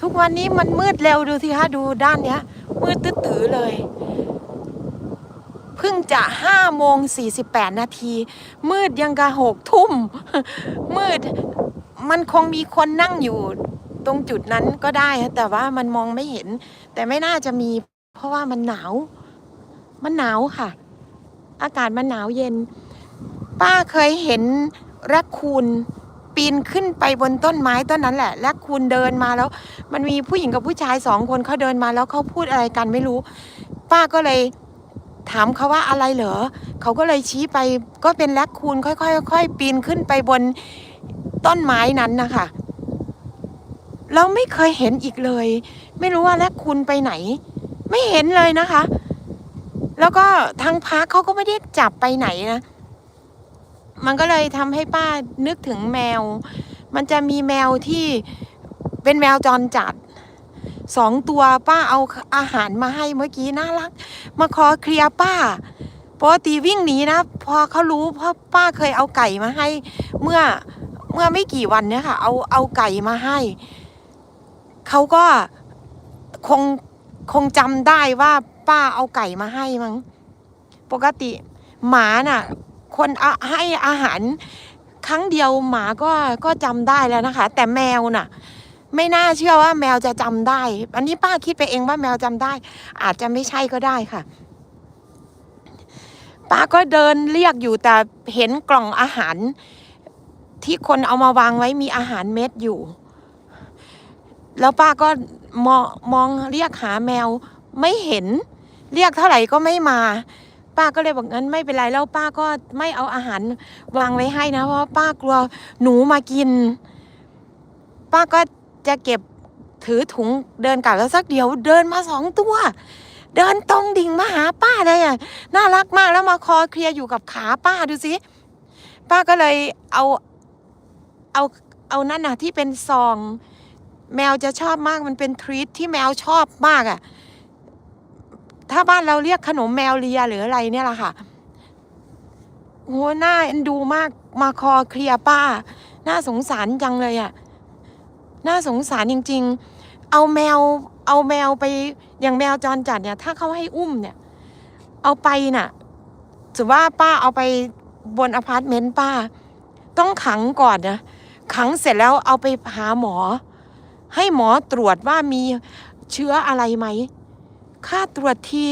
ทุกวันนี้มันมืดเร็วดูสิคะดูด้านเนี้ย มืดตื้อเลย เพิ่งจะห้าโมงสี่สิบแปดนาที มืดยังกะหกทุ่ม มืดมันคงมีคนนั่งอยู่ตรงจุดนั้นก็ได้แต่ว่ามันมองไม่เห็น แต่ไม่น่าจะมี เพราะว่ามันหนาว มันหนาวค่ะ อากาศมันหนาวเย็น ป้าเคยเห็นแรคคูน ปีนขึ้นไปบนต้นไม้ต้นนั้นแหละแรคคูนเดินมาแล้ว มันมีผู้หญิงกับผู้ชายสองคนเขาเดินมาแล้วเขาพูดอะไรกันไม่รู้ ป้าก็เลยถามเขาว่าอะไรเหรอเขาก็เลยชี้ไปก็เป็นแรคคูนค่อยๆค่อยๆปีนขึ้นไปบนต้นไม้นั้นนะคะเราไม่เคยเห็นอีกเลย ไม่รู้ว่าแรคคูนไปไหน ไม่เห็นเลยนะคะ แล้วก็ทางพักเขาก็ไม่ได้จับไปไหนนะ มันก็เลยทำให้ป้านึกถึงแมว มันจะมีแมวที่เป็นแมวจรจัดสองตัวป้าเอาอาหารมาให้เมื่อกี้น่ารัก มาคอเคลียร์ป้าปกติวิ่งหนีนะ พอเขารู้เพราะป้าเคยเอาไก่มาให้ เมื่อเมื่อไม่กี่วันเนี่ยค่ะ เอาเอาไก่มาให้ เขาก็คงคงจำได้ว่าป้าเอาไก่มาให้มั้งปกติหมาน่ะ คนเอาให้อาหารครั้งเดียวหมาก็ก็จำได้แล้วนะคะ แต่แมวน่ะ ไม่น่าเชื่อว่าแมวจะจำได้ อันนี้ป้าคิดไปเองว่าแมวจำได้ อาจจะไม่ใช่ก็ได้ค่ะป้าก็เดินเรียกอยู่แต่เห็นกล่องอาหาร ที่คนเอามาวางไว้มีอาหารเม็ดอยู่ แล้วป้าก็มองมองเรียกหาแมวไม่เห็น เรียกเท่าไหร่ก็ไม่มา ป้าก็เลยบอกงั้นไม่เป็นไรแล้วป้าก็ไม่เอาอาหารวางไว้ให้นะ เพราะป้ากลัวหนูมากิน ป้าก็จะเก็บถือถุงเดินกลับแล้วสักเดี๋ยวเดินมาสองตัว เดินตรงดิ่งมาหาป้าเลยอะน่ารักมากแล้วมาคอเคลียร์อยู่กับขาป้าดูสิป้าก็เลยเอาเอาเอานั่นน่ะที่เป็นซอง แมวจะชอบมากมันเป็นทรีตที่แมวชอบมากอะ ถ้าบ้านเราเรียกขนมแมวเลียหรืออะไรเนี่ยแหละค่ะโหน่าเอ็นดูมากมาคอเคลียป้า น่าสงสารจังเลยอะ่ะน่าสงสารจริง ๆ เอาแมว เอาแมวไปอย่างแมวจรจัดเนี่ย ถ้าเขาให้อุ้มเนี่ย เอาไปน่ะถือว่าป้าเอาไปบนอพาร์ตเมนต์ป้า ต้องขังก่อนนะขังเสร็จแล้วเอาไปหาหมอ ให้หมอตรวจว่ามีเชื้ออะไรไหม ค่าตรวจที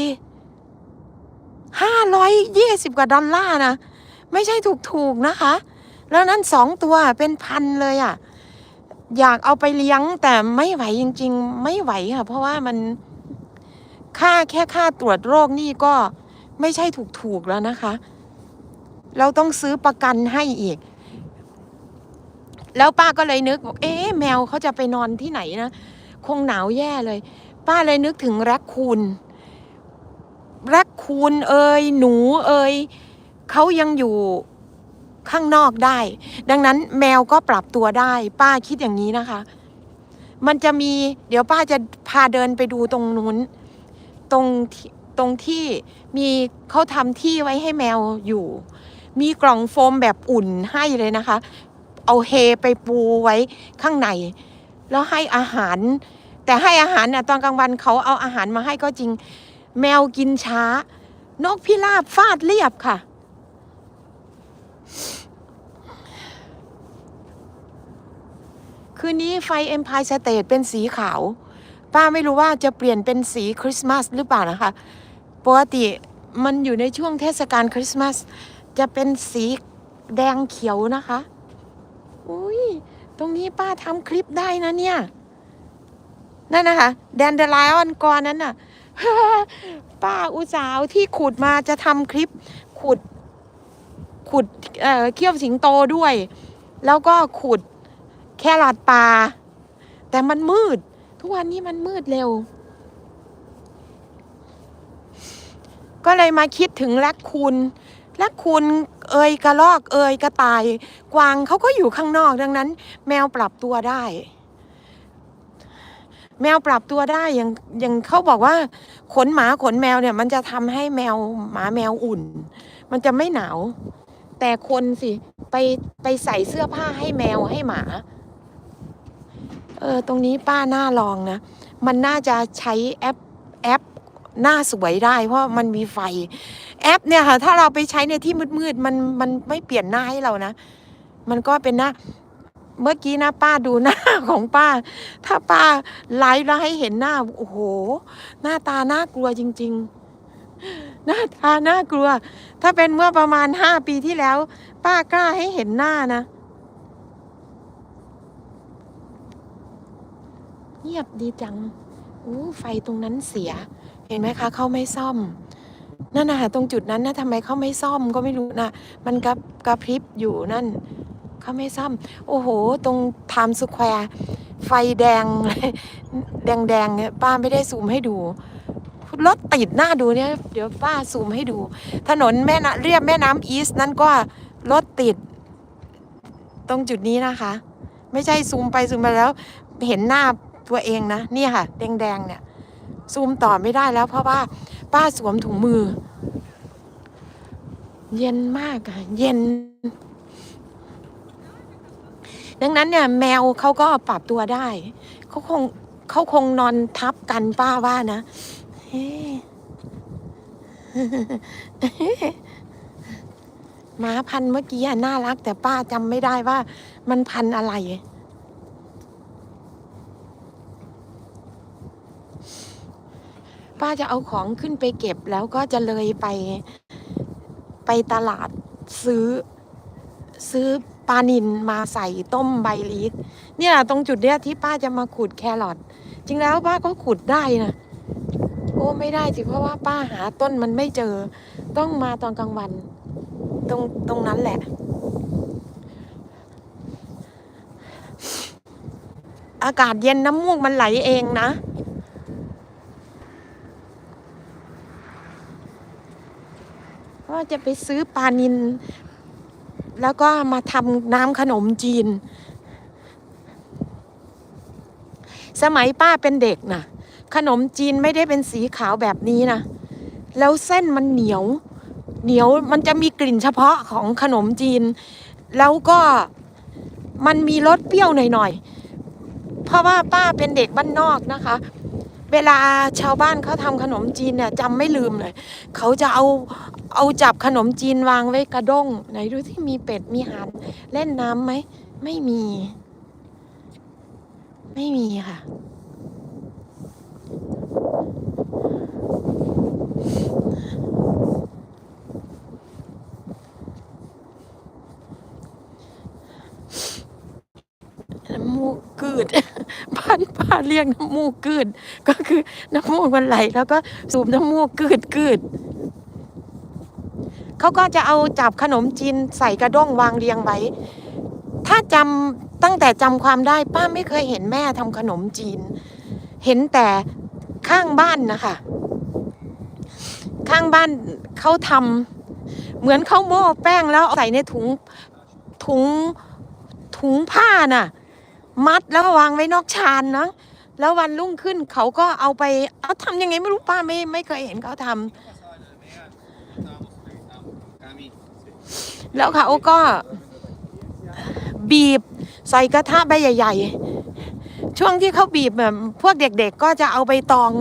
ห้าร้อยยี่สิบกว่าดอลลาร์นะ ไม่ใช่ถูกๆนะคะ แล้วนั่นสองตัวเป็นพันเลยอะ่ะ อยากเอาไปเลี้ยงแต่ไม่ไหวจริง ๆ ไม่ไหวค่ะ เพราะว่ามันค่าแค่ค่าตรวจโรคนี่ก็ไม่ใช่ถูกๆแล้วนะคะ เราต้องซื้อประกันให้อีก แล้วป้าก็เลยนึกบอกเอ๊ะแมวเขาจะไปนอนที่ไหนนะ คงหนาวแย่เลย ป้าเลยนึกถึงแรคคูนแรคคูนเอ่ยหนูเอ่ยเขายังอยู่ข้างนอกได้ ดังนั้นแมวก็ปรับตัวได้ ป้าคิดอย่างนี้นะคะ มันจะมี เดี๋ยวป้าจะพาเดินไปดูตรงนู้น ตรงตรงที่มีเขาทำที่ไว้ให้แมวอยู่ มีกล่องโฟมแบบอุ่นให้เลยนะคะ เอาเฮไปปูไว้ข้างใน แล้วให้อาหาร แต่ให้อาหารน่ะตอนกลางวันเขาเอาอาหารมาให้ก็จริง แมวกินช้า นกพิราบฟาดเรียบค่ะ คืนนี้ไฟ Empire State เป็นสีขาว ป้าไม่รู้ว่าจะเปลี่ยนเป็นสีคริสต์มาสหรือเปล่านะคะ ปกติมันอยู่ในช่วงเทศกาลคริสต์มาส จะเป็นสีแดงเขียวนะคะ อุ้ย ตรงนี้ป้าทำคลิปได้นะเนี่ย นั่นนะคะแดนเดลไลออนกอนนั้นน่ะป้าอุตสาห์ที่ขุดมาจะทำคลิปขุด ขุดเอ่อเขี้ยวสิงโตด้วย แล้วก็ขุดแครอทปลาแต่มันมืด ทุกวันนี้มันมืดเร็ว ก็เลยมาคิดถึงแรคคูนแรคคูนเอยกระลอกเอยกระต่าย กวางเขาก็อยู่ข้างนอกดังนั้น แมวปรับตัวได้ แมวปรับตัวได้อย่างอย่างเขาบอกว่า ขนหมาขนแมวเนี่ย มันจะทำให้แมวหมาแมวอุ่น มันจะไม่หนาว แต่คนสิไปไปใส่เสื้อผ้าให้แมวให้หมา เออ ตรงนี้ป้าหน้าลองนะ มันน่าจะใช้แอปแอปหน้าสวยได้ เพราะมันมีไฟ แอปเนี่ยค่ะ ถ้าเราไปใช้ในที่มืดๆมันมันไม่เปลี่ยนหน้าให้เรานะ มันก็เป็นหน้า เมื่อกี้นะป้าดูหน้าของป้า ถ้าป้าไลฟ์แล้วให้เห็นหน้า โอ้โห หน้าตาน่ากลัวจริง ๆ หน้าตาน่ากลัว ถ้าเป็นเมื่อประมาณห้าปีที่แล้ว ป้ากล้าให้เห็นหน้านะเงียบดีจังอู้ไฟตรงนั้นเสีย เห็นไหมคะเขาไม่ซ่อมนั่นนะคะตรงจุดนั้นนะทำไมเขาไม่ซ่อมก็ไม่รู้นะมันกระกระพริบอยู่นั่น เขาไม่ซ่อม โอ้โห ตรงไทม์สแควร์ไฟแดง แดงแดงๆเนี่ยป้าไม่ได้ซูมให้ดู รถติดหน้าดูเนี่ย เดี๋ยวป้าซูมให้ดู ถนนแม่นะเรียบแม่น้ำอีสต์นั่นก็รถติด ตรงจุดนี้นะคะ ไม่ใช่ซูมไปซูมไปแล้ว เห็นหน้าตัวเองนะ นี่ค่ะ แดงๆเนี่ย ซูมต่อไม่ได้แล้ว เพราะว่า ป้าสวมถุงมือ เย็นมากอะเย็น ดังนั้นเนี่ยแมวเขาก็ปรับตัวได้เขาคงเขาคงนอนทับกันป้าว่านะเฮ้หมาพันเมื่อกี้น่ารัก แต่ป้าจำไม่ได้ว่า มันพันอะไรป้าจะเอาของขึ้นไปเก็บแล้วก็จะเลยไปไปตลาดซื้อซื้อ ปลานินมาใส่ต้มใบลีดเนี่ยตรงจุดเนี้ยที่ป้าจะมาขุดแครอทจริงแล้วป้าก็ขุดได้นะโอ้ไม่ได้สิเพราะว่าป้าหาต้นมันไม่เจอ ต้องมาตอนกลางวัน ตรงตรงนั้นแหละ อากาศเย็นน้ำมูกมันไหลเองนะว่าจะไปซื้อปลานิน แล้วก็มาทำน้ำขนมจีน สมัยป้าเป็นเด็กนะขนมจีนไม่ได้เป็นสีขาวแบบนี้นะ แล้วเส้นมันเหนียว เหนียวมันจะมีกลิ่นเฉพาะของขนมจีน แล้วก็มันมีรสเปรี้ยวหน่อยๆ เพราะว่าป้าเป็นเด็กบ้านนอกนะคะ เวลาชาวบ้านเขาทำขนมจีนเนี่ยจำไม่ลืมเลย เขาจะเอา เอาจับขนมจีนวางไว้กระด้ง ไหนดูที่มีเป็ดมีห่านเล่นน้ำไหม ไม่มี ไม่มีค่ะ น้ำมูกกืดบ้านป้าเรียกน้ำมูกกืด ก็คือน้ำมูกมันไหล แล้วก็สูบน้ำมูกกืดกืด เขาก็จะเอาจับขนมจีนใส่กระด้งวางเรียงไว้ ถ้าจำตั้งแต่จำความได้ป้าไม่เคยเห็นแม่ทำขนมจีน เห็นแต่ข้างบ้านนะคะข้างบ้านเขาทำเหมือนเขาโม่แป้งแล้วใส่ในถุงถุงถุงผ้าน่ะ มัดแล้ววางไว้นอกชานนะแล้ววันรุ่งขึ้นเขาก็เอาไปเอาทำยังไงไม่รู้ป้าไม่ไม่เคยเห็นเขาทำ แล้วเขาก็บีบใส่กระทะใบใหญ่ ๆ ช่วงที่เขาบีบแบบพวกเด็กๆก็จะเอาใบตอง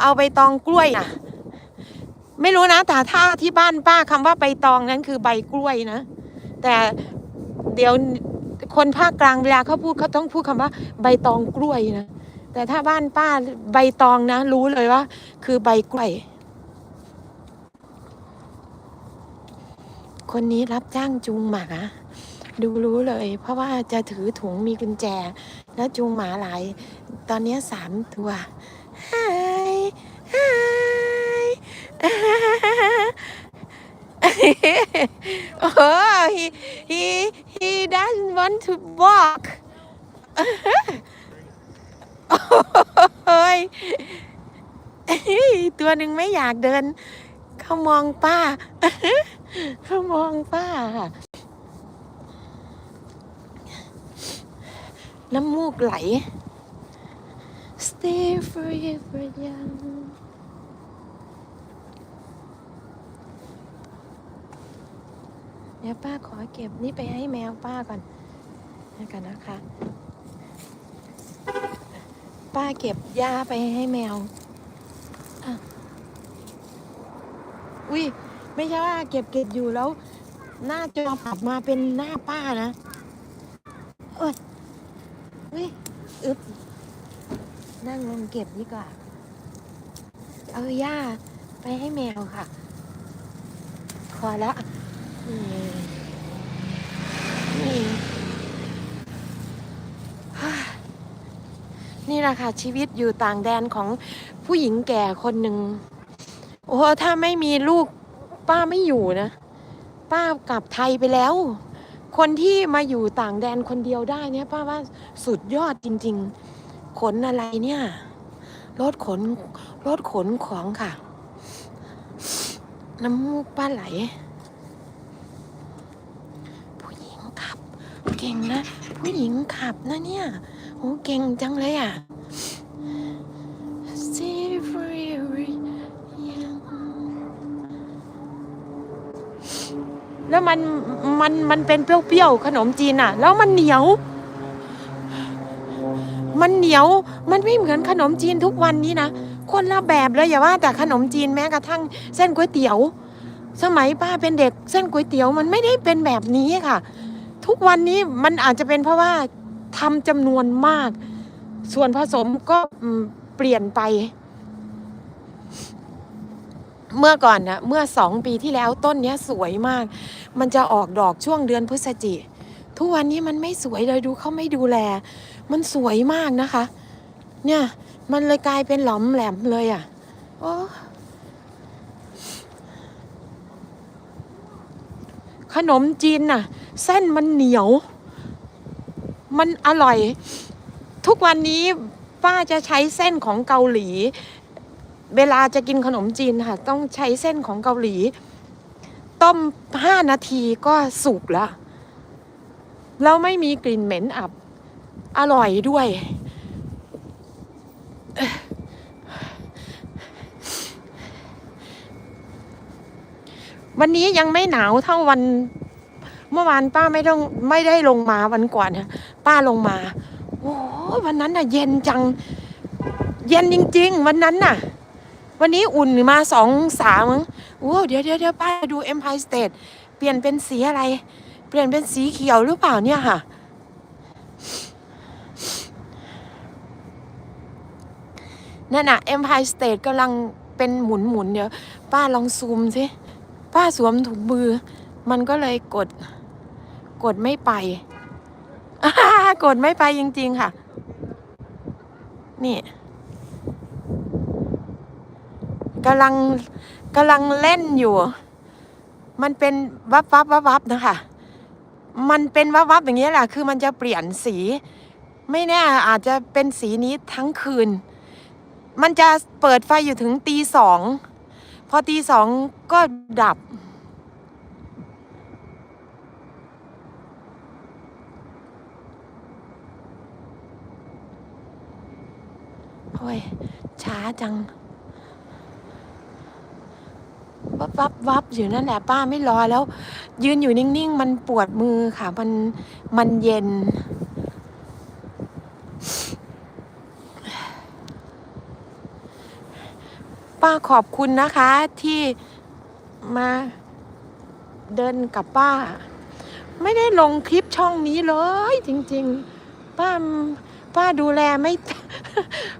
เอาใบตองกล้วยนะไม่รู้นะแต่ถ้าที่บ้านป้าคำว่าใบตองนั้นคือใบกล้วยนะ แต่เดี๋ยวคนภาคกลางเวลาเขาพูดเขาต้องพูดคำว่าใบตองกล้วยนะ แต่ถ้าบ้านป้าใบตองนะ รู้เลยว่า คือใบกล้วย คนนี้รับจ้างจูงหมา ดูรู้เลย เพราะว่าจะถือถุงมีกุญแจ แล้วจูงหมาหลาย ตอนนี้สามตัวไฮไฮ oh he he he doesn't want to walk โอ้ยตัวหนึ่งไม่อยากเดิน เขามองป้า เขามองป้าค่ะน้ำมูกไหล Stay forever young เดี๋ยวป้าขอเก็บนี่ไปให้แมวป้าก่อนนี่กันนะคะ ป้าเก็บหญ้าไปให้แมว อุ้ย ไม่ใช่ว่าเก็บเก็บอยู่แล้ว หน้าจอปรับมาเป็นหน้าป้านะเอ้ยอุ้ยอึบนั่งลงเก็บดีกว่า เอาหญ้าไปให้แมวค่ะ พอและนี่นี่นี่แหละค่ะ ชีวิตอยู่ต่างแดนของผู้หญิงแก่คนหนึ่ง โอ้ถ้าไม่มีลูก ป้าไม่อยู่นะ ป้ากลับไทยไปแล้ว คนที่มาอยู่ต่างแดนคนเดียวได้เนี่ย ป้าว่าสุดยอดจริง ๆ ขนอะไรเนี่ยรถขนรถขนของค่ะ น้ำมูกป้าไหล ผู้หญิงขับ เก่งนะ ผู้หญิงขับนะเนี่ยโอ้เก่งจังเลยอะ แล้วมันมันมันเป็นเปรี้ยวๆขนมจีนอะ แล้วมันเหนียว มันเหนียวมันไม่เหมือนขนมจีนทุกวันนี้นะคนละแบบเลยอย่าว่าแต่ขนมจีนแม้กระทั่งเส้นก๋วยเตี๋ยว สมัยป้าเป็นเด็กเส้นก๋วยเตี๋ยวมันไม่ได้เป็นแบบนี้ค่ะ ทุกวันนี้มันอาจจะเป็นเพราะว่าทำจำนวนมาก ส่วนผสมก็เปลี่ยนไป เมื่อก่อนนะเมื่อสองปีที่แล้วต้นเนี้ยสวยมาก มันจะออกดอกช่วงเดือนพฤศจิ ทุกวันนี้มันไม่สวยเลยดูเขาไม่ดูแล มันสวยมากนะคะ เนี่ยมันเลยกลายเป็นหลอมแหลมเลยอะ่ะโอ้ขนมจีนน่ะ เส้นมันเหนียว มันอร่อย ทุกวันนี้ป้าจะใช้เส้นของเกาหลี เวลาจะกินขนมจีนค่ะ ต้องใช้เส้นของเกาหลี ต้มห้านาทีก็สุกแล้วแล้วไม่มีกลิ่นเหม็นอับ อร่อยด้วย วันนี้ยังไม่หนาวเท่าวันเมื่อวานป้าไม่ต้องไม่ได้ลงมาวันก่อนนะป้าลงมา โอ้วันนั้นน่ะ เย็นจัง เย็นจริง ๆ วันนั้นน่ะ วันนี้อุ่นมาสองสามมั้งโอ้เดี๋ยวเดี๋ยวเดี๋ยวป้าดู Empire State เปลี่ยนเป็นสีอะไร เปลี่ยนเป็นสีเขียวหรือเปล่าเนี่ยค่ะ นั่นน่ะ Empire State กำลังเป็นหมุนหมุนเดี๋ยว ป้าลองซูมสิ ป้าสวมถุงมือ มันก็เลยกด กดไม่ไป กดไม่ไปจริง ๆ ค่ะ นี่ กำลังกำลังเล่นอยู่ มันเป็นวับวับวับวับนะคะ มันเป็นวับวับอย่างนี้แหละ คือมันจะเปลี่ยนสี ไม่แน่อาจจะเป็นสีนี้ทั้งคืน มันจะเปิดไฟอยู่ถึงตีสอง พอตีสองก็ดับโอ้ยช้าจัง วับวับอยู่นั่นแหละป้าไม่รอแล้ว ยืนอยู่นิ่ง ๆ มันปวดมือค่ะ มันมันเย็น ป้าขอบคุณนะคะที่มาเดินกับป้า ไม่ได้ลงคลิปช่องนี้เลย จริง ๆ ป้าป้าดูแลไม่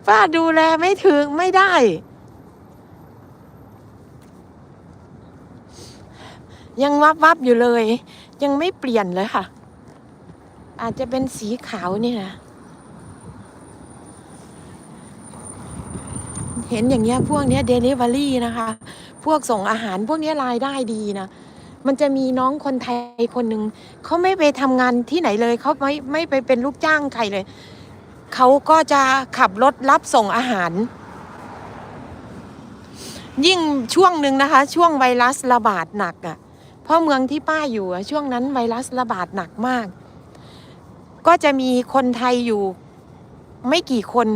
ป้าดูแลไม่ถึงไม่ได้ ยังวับวับอยู่เลย ยังไม่เปลี่ยนเลยค่ะ อาจจะเป็นสีขาวนี่นะเห็นอย่างเงี้ยพวกเนี้ยเดลิเวอรี่นะคะ พวกส่งอาหารพวกเนี้ยรายได้ดีนะ มันจะมีน้องคนไทยคนหนึ่งเขาไม่ไปทำงานที่ไหนเลยเขาไม่ไม่ไปเป็นลูกจ้างใครเลยเขาก็จะขับรถรับส่งอาหาร ยิ่งช่วงหนึ่งนะคะ ช่วงไวรัสระบาดหนักอะ่ะ เพราะเมืองที่ป้าอยู่ช่วงนั้นไวรัสระบาดหนักมาก ก็จะมีคนไทยอยู่ไม่กี่คน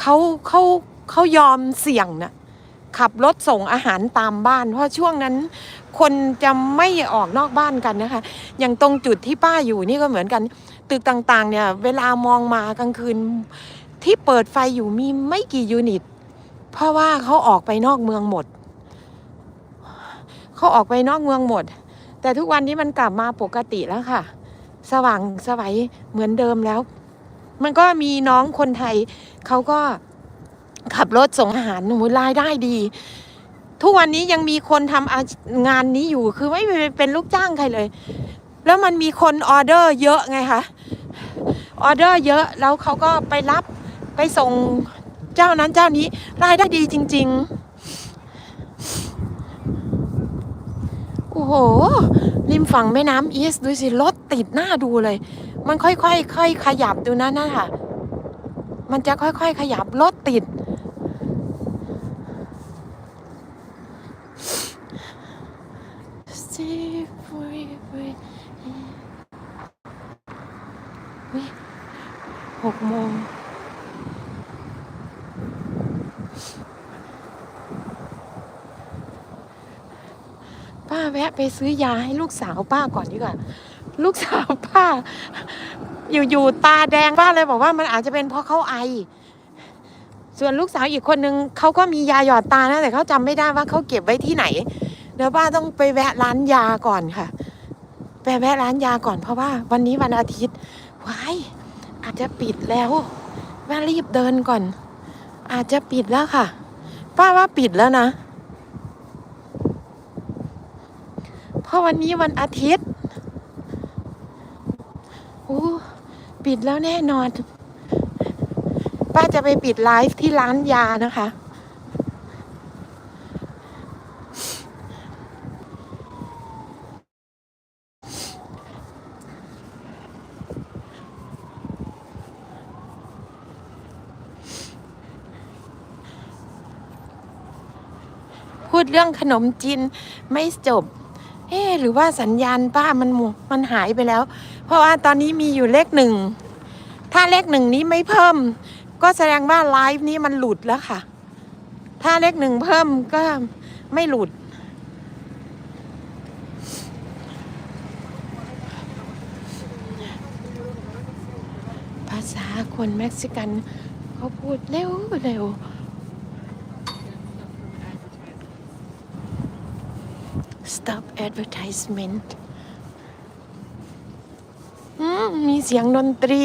เขาเขาเขายอมเสี่ยงนะขับรถส่งอาหารตามบ้าน เพราะช่วงนั้น คนจะไม่ออกนอกบ้านกันนะคะ อย่างตรงจุดที่ป้าอยู่นี่ก็เหมือนกัน ตึกต่างๆ เนี่ย เวลามองมากลางคืนที่เปิดไฟอยู่มีไม่กี่ยูนิต เพราะว่าเขาออกไปนอกเมืองหมด เขาออกไปนอกเมืองหมด แต่ทุกวันนี้มันกลับมาปกติแล้วค่ะ สว่างสวัยเหมือนเดิมแล้ว มันก็มีน้องคนไทย เขาก็ขับรถส่งอาหารหนูรายได้ดี ทุกวันนี้ยังมีคนทำงานนี้อยู่คือไม่เป็นลูกจ้างใครเลย แล้วมันมีคนออเดอร์เยอะไงคะออเดอร์เยอะแล้วเขาก็ไปรับไปส่งเจ้านั้นเจ้านี้รายได้ดีจริง ๆ อ้โห ริมฝั่งแม่น้ำอีสดูสิ รถติดหน้าดูเลย มันค่อยๆค่อยขยับดูนะนั่นค่ะ มันจะค่อยๆ ขยับรถติด Stay forever อุ๊ยหกโมง ป้าแวะ ไปซื้อยาให้ลูกสาวป้าก่อนดีกว่า ลูกสาวป้า อยู่ๆตาแดงป้าเลยบอกว่ามันอาจจะเป็นเพราะเขาไอ ส่วนลูกสาวอีกคนนึงเขาก็มียาหยอดตานะแต่เขาจำไม่ได้ว่าเขาเก็บไว้ที่ไหนเดี๋ยวป้าต้องไปแวะร้านยาก่อนค่ะไปแวะร้านยาก่อนเพราะว่า วันนี้วันอาทิตย์ว้ายอาจจะปิดแล้วแม่รีบเดินก่อน อาจจะปิดแล้วค่ะ ป้าว่าปิดแล้วนะ เพราะวันนี้วันอาทิตย์โอ้ปิดแล้วแน่นอน ป้าจะไปปิดไลฟ์ที่ร้านยานะคะ พูดเรื่องขนมจีนไม่จบ เอ๊หรือว่าสัญญาณป้ามันมมันหายไปแล้ว เพราะว่าตอนนี้มีอยู่เลขหนึ่ง ถ้าเลขหนึ่งนี้ไม่เพิ่ม ก็แสดงว่าไลฟ์นี้มันหลุดแล้วค่ะ ถ้าเลขหนึ่งเพิ่มก็ไม่หลุด ภาษาคนเม็กซิกัน เขาพูดเร็วเร็ว stop advertisement มีเสียงดนตรี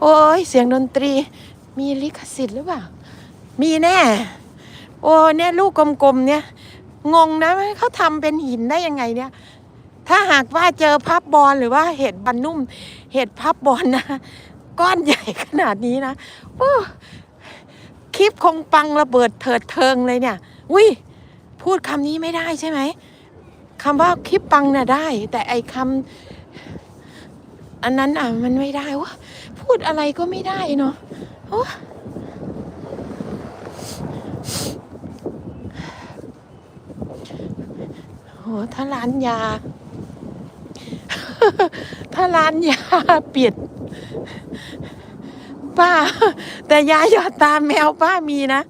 โอ้ย เสียงดนตรี มีลิขสิทธิ์หรือเปล่า มีแน่ โอ้เนี่ยลูกกลมๆเนี่ย งงนะเขาทำเป็นหินได้ยังไงเนี่ย ถ้าหากว่าเจอพับบอลหรือว่าเห็ดบันนุ่ม เห็ดพับบอลนะ ก้อนใหญ่ขนาดนี้นะ โอ้คลิปคงปังระเบิดเถิดเทิงเลยเนี่ย อุ้ยพูดคำนี้ไม่ได้ใช่ไหม คำว่าคลิปปังน่ะได้ แต่ไอ้คำอันนั้นอะมันไม่ได้วะพูดอะไรก็ไม่ได้เนาะโอ้โหถ้าร้านยา ถ้าร้านยาปิดป้า แต่ยาหยอดตาแมวป้ามีนะ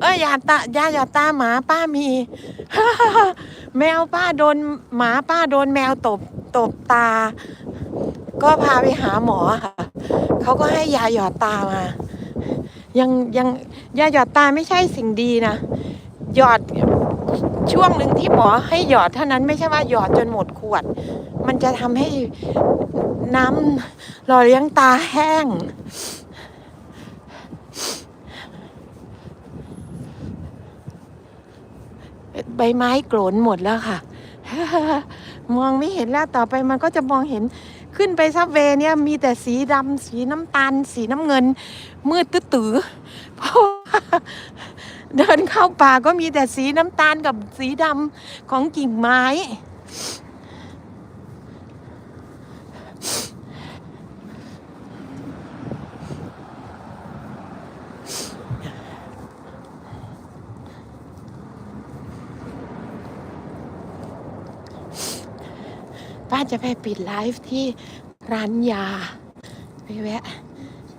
เอ้ยยาตายาหยอดตาหมาป้ามี แมวป้าโดนหมาป้าโดนแมวตบตบตา ก็พาไปหาหมอค่ะเขาก็ให้ยาหยอดตามา ยังยังยาหยอดตาไม่ใช่สิ่งดีนะหยอดช่วงหนึ่งที่หมอให้หยอดเท่านั้นไม่ใช่ว่าหยอดจนหมดขวด มันจะทำให้น้ำหล่อเลี้ยงตาแห้ง ใบไม้โกรนหมดแล้วค่ะ มองไม่เห็นแล้วต่อไปมันก็จะมองเห็นขึ้นไปซับเวเนี่ย มีแต่สีดำสีน้ำตาล สีน้ำเงิน มืดตื้อๆเพราะว่าเดินเข้าป่าก็มีแต่สีน้ำตาลกับสีดำของกิ่งไม้ ป้า จะไปปิดไลฟ์ที่ร้านยา ไปแวะ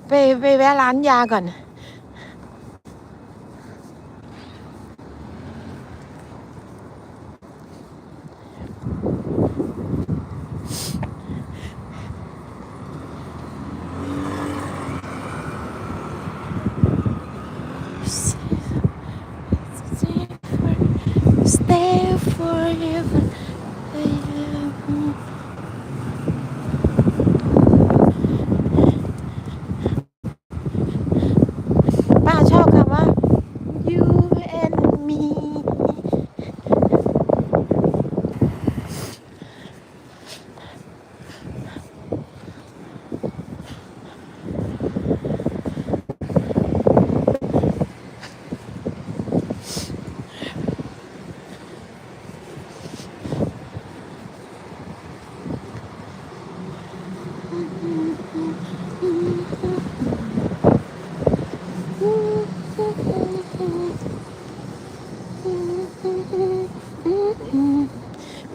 ไปไปแวะร้านยาก่อน forever ป้าชอบคำว่า you and me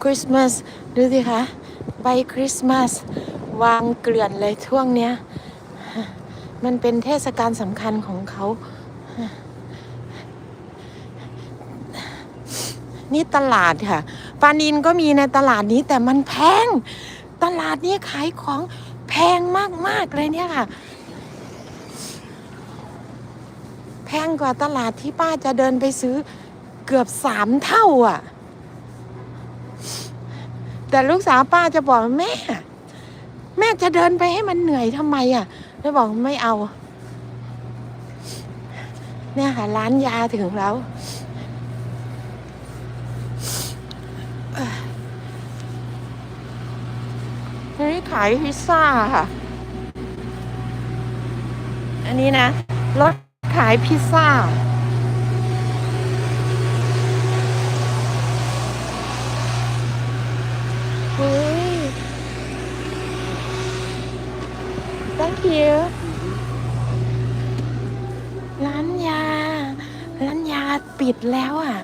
ค ริสต์มาสดูสิคะใบคริสต์มาสวางเกลื่อนเลยช่วงเนี้ย มันเป็นเทศกาลสำคัญของเขา นี่ตลาดค่ะปานินก็มีในตลาดนี้แต่มันแพง ตลาดนี้ขายของแพงมาก ๆ เลยเนี่ยค่ะ แพงกว่าตลาดที่ป้าจะเดินไปซื้อเกือบสามเท่าอะ แต่ลูกสาวป้าจะบอกแม่ แม่จะเดินไปให้มันเหนื่อยทำไมอะแล้วบอกไม่เอา เนี่ยค่ะร้านยาถึงแล้วเอ่อนี่ขายพิซซ่าค่ะ อันนี้นะรถขายพิซซ่า เฮ้ย thank you ร้านยา ร้านยาปิดแล้วอะ